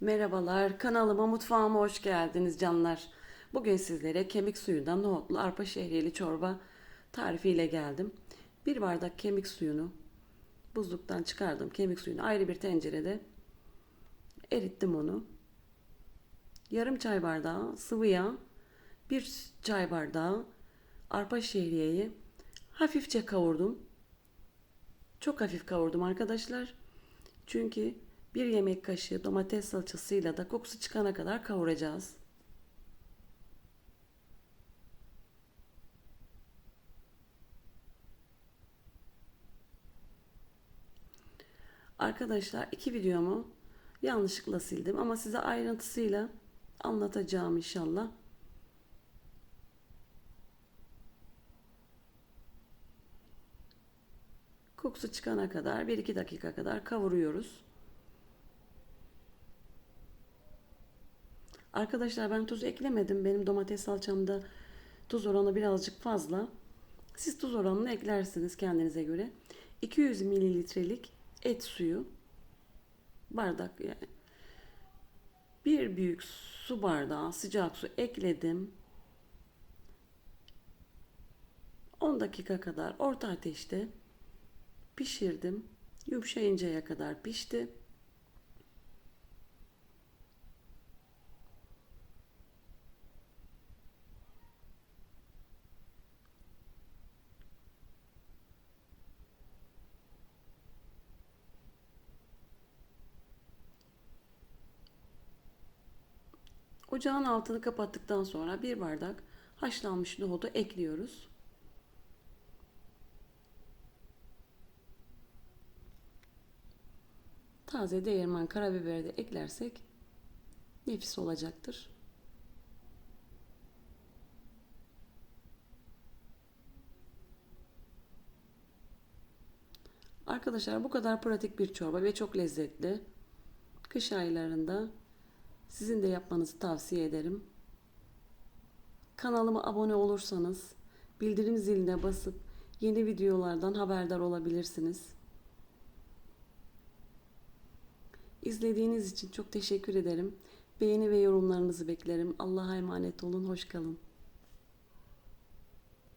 Merhabalar, kanalıma mutfağıma hoş geldiniz canlar. Bugün sizlere kemik suyundan nohutlu arpa şehriyeli çorba tarifiyle geldim. Bir bardak kemik suyunu buzluktan çıkardım. Kemik suyunu ayrı bir tencerede erittim onu. Yarım çay bardağı sıvı yağ, bir çay bardağı arpa şehriyeyi hafifçe kavurdum. Çok hafif kavurdum arkadaşlar. Çünkü bir yemek kaşığı domates salçasıyla da kokusu çıkana kadar kavuracağız. Arkadaşlar iki videomu yanlışlıkla sildim ama size ayrıntısıyla anlatacağım inşallah. Kokusu çıkana kadar 1-2 dakika kadar kavuruyoruz. Arkadaşlar ben tuz eklemedim. Benim domates salçamda tuz oranı birazcık fazla. Siz tuz oranını eklersiniz kendinize göre. 200 mililitrelik et suyu bardak yani bir büyük su bardağı sıcak su ekledim. 10 dakika kadar orta ateşte pişirdim. Yumuşayıncaya kadar pişti. Ocağın altını kapattıktan sonra bir bardak haşlanmış nohudu ekliyoruz. Taze değirmen karabiberi de eklersek nefis olacaktır. Arkadaşlar bu kadar pratik bir çorba ve çok lezzetli. Kış aylarında sizin de yapmanızı tavsiye ederim. Kanalıma abone olursanız bildirim ziline basıp yeni videolardan haberdar olabilirsiniz. İzlediğiniz için çok teşekkür ederim. Beğeni ve yorumlarınızı beklerim. Allah'a emanet olun. Hoş kalın.